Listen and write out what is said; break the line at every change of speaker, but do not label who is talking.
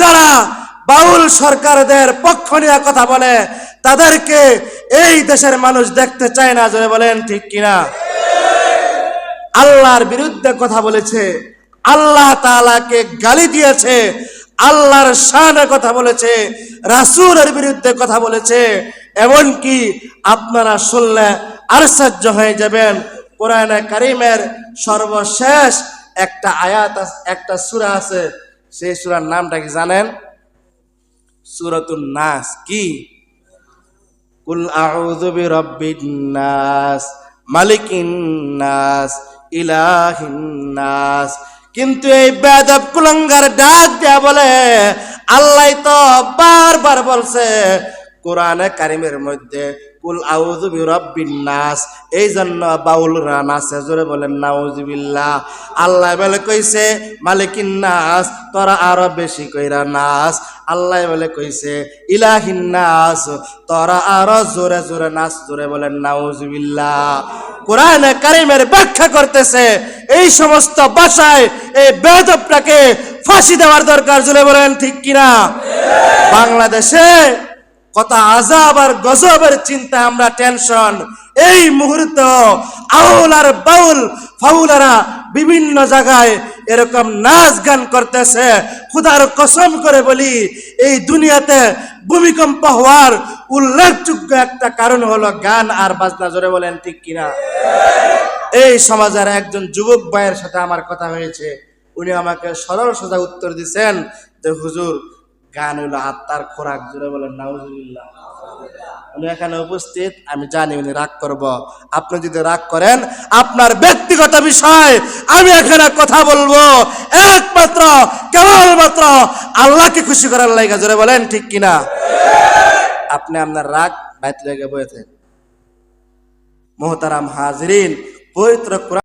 যারা বাউল সরকারদের পক্ষ নিয়ে কথা বলে, তাদেরকে এই দেশের মানুষ দেখতে চায় না, জোরে বলেন ঠিক কিনা? আল্লাহর বিরুদ্ধে কথা বলেছে, আল্লাহ তালাকে গালি দিয়েছে, আল্লাহর শানে কথা বলেছে, রাসূলের বিরুদ্ধে কথা বলেছে, এমনকি আপনারা শুনলে আশ্চর্য হয়ে যাবেন। কোরআনে কারিমের সর্বশেষ একটা আয়াত একটা সূরা আছে সেই সুরার নামটা কি জানেন? সূরাতুন নাস। কি? কুল আউযু বিরাব্বিন নাস, মালিকিন নাস, ইলাহিন নাস। কিন্তু এই বেদব কুলঙ্গার ডাক দেয়া বলে, আল্লাহ তো বারবার বলছে কোরআনে কারিমের মধ্যে, কুল আউযু নাস এই জন্য বাউলরা নাসে জোরে বলেন নাউজুবিল্লাহ আল্লাহ বলে কইছে, মালিকিন নাস তোরা আরও বেশি কইরা নাস, আল্লাহ বলে কইছে, ইলাহিন নাস তোরা আরও জোরে জোরে নাচ জোরে বলেন নাউজুবিল্লাহ কোরআনে কারিমের ব্যাখ্যা করতেছে, এই সমস্ত ভাষায় এই বেদবটাকে ফাঁসি দেওয়ার দরকার জুড়ে বলেন, ঠিক কিনা? বাংলাদেশে কত আজাব আর গজবের চিন্তা আমরা টেনশন। এই মুহূর্ত আউল আর বাউল ফাউলারা বিভিন্ন জায়গায় এরকম নাচ গান করতেছে। খুদার কসম করে বলি, এই দুনিয়াতে ভূমিকম্প হওয়ার উল্লেখযোগ্য একটা কারণ হলো গান আর বাজনা, জোরে বলেন ঠিক কিনা? এই সমাজের একজন যুবক ভাইয়ের সাথে আমার কথা হয়েছে। উনি আমাকে সরল সোজা উত্তর দিছেন যে, হুজুর গান হইল আত্মার খোরাক জুড়ে বলেন নাউজুবিল্লাহ। উনি এখানে উপস্থিত, আমি জানি উনি রাগ করব। আপনি যদি রাগ করেন, আপনার ব্যক্তিগত বিষয়, আমি এখানে কথা বলব। একমাত্র, কেবলমাত্র আল্লাহকে খুশি করার লাগে জোরে বলেন, ঠিক কিনা? আপনি আপনার রাগ বাইত লেগে বয়েছেন মোহতারাম হাজরিন, পবিত্র